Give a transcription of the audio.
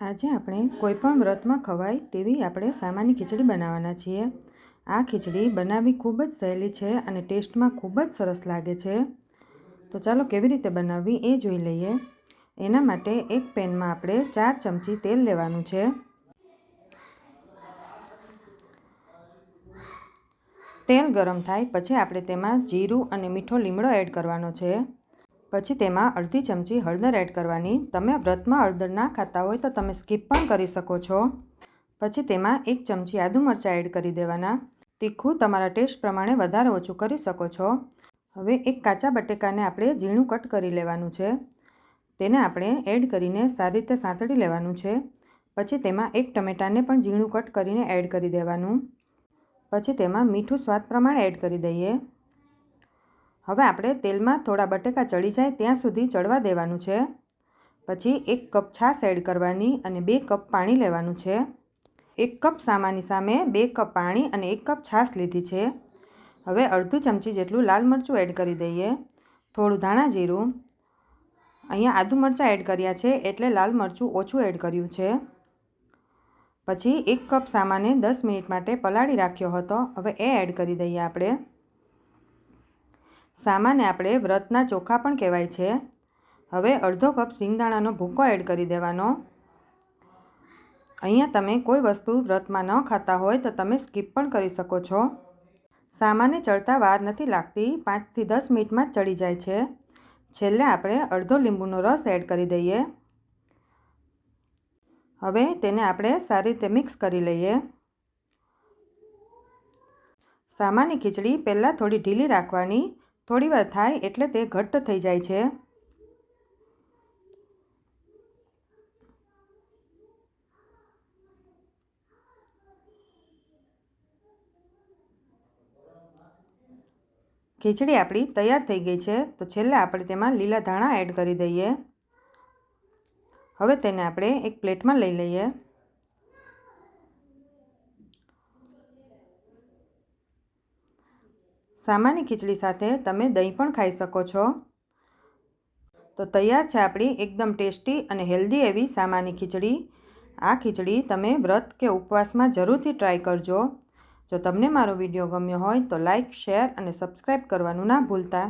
આજે આપણે કોઈપણ વ્રતમાં ખવાય તેવી આપણે સામાન્ય ખીચડી બનાવવાના છીએ. આ ખીચડી બનાવવી ખૂબ જ સહેલી છે અને ટેસ્ટમાં ખૂબ જ સરસ લાગે છે. તો ચાલો કેવી રીતે બનાવવી એ જોઈ લઈએ. એના માટે એક પેનમાં આપણે ચાર ચમચી તેલ લેવાનું છે. તેલ ગરમ થાય પછી આપણે તેમાં જીરું અને મીઠો લીમડો એડ કરવાનો છે. પછી તેમાં અડધી ચમચી હળદર એડ કરવાની. તમે વ્રતમાં હળદર ના ખાતા હોય તો તમે સ્કીપ પણ કરી શકો છો. પછી તેમાં એક ચમચી આદુ મરચાં એડ કરી દેવાના. તીખું તમારા ટેસ્ટ પ્રમાણે વધારે ઓછું કરી શકો છો. હવે એક કાચા બટેકાને આપણે ઝીણું કટ કરી લેવાનું છે. તેને આપણે એડ કરીને સારી રીતે સાંતળી લેવાનું છે. પછી તેમાં એક ટમેટાને પણ ઝીણું કટ કરીને એડ કરી દેવાનું. પછી તેમાં મીઠું સ્વાદ પ્રમાણે એડ કરી દઈએ. હવે આપણે તેલમાં થોડા બટેકા ચડી જાય ત્યાં સુધી ચડવા દેવાનું છે. પછી એક કપ છાશ એડ કરવાની અને બે કપ પાણી લેવાનું છે. એક કપ સામાની સામે બે કપ પાણી અને એક કપ છાશ લીધી છે. હવે અડધું ચમચી જેટલું લાલ મરચું એડ કરી દઈએ. થોડું ધાણા જીરું. અહીંયા આદુ મરચાં એડ કર્યા છે એટલે લાલ મરચું ઓછું એડ કર્યું છે. પછી એક કપ સામાને દસ મિનિટ માટે પલાળી રાખ્યો હતો. હવે એ એડ કરી દઈએ આપણે. સામાન્ય આપણે વ્રતના ચોખા પણ કહેવાય છે. હવે અડધો કપ સિંગદાણાનો ભૂકો એડ કરી દેવાનો. અહીંયા તમે કોઈ વસ્તુ વ્રતમાં ન ખાતા હોય તો તમે સ્કીપ પણ કરી શકો છો. સામાન્ય ચડતા વાર નથી લાગતી, પાંચથી દસ મિનિટમાં જ ચડી જાય છે. છેલ્લે આપણે અડધો લીંબુનો રસ એડ કરી દઈએ. હવે તેને આપણે સારી રીતે મિક્સ કરી લઈએ. સામાન્ય ખીચડી પહેલાં થોડી ઢીલી રાખવાની થોડી વાર થાય એટલે તે ઘટ્ટ થઈ જાય છે. ખીચડી આપણી તૈયાર થઈ ગઈ છે, તો છેલ્લે આપણે તેમાં લીલા ધાણા એડ કરી દઈએ. હવે તેને આપણે એક પ્લેટમાં લઈ લઈએ. સામાની ખીચડી સાથે તમે દહીં પણ ખાઈ શકો છો. તો તૈયાર છે આપણી એકદમ ટેસ્ટી અને હેલ્ધી એવી સામાન્ય ખીચડી. આ ખીચડી તમે વ્રત કે ઉપવાસમાં જરૂરથી ટ્રાય કરજો. જો તમને મારો વીડિયો ગમ્યો હોય તો લાઇક શેર અને સબસ્ક્રાઈબ કરવાનું ના ભૂલતા.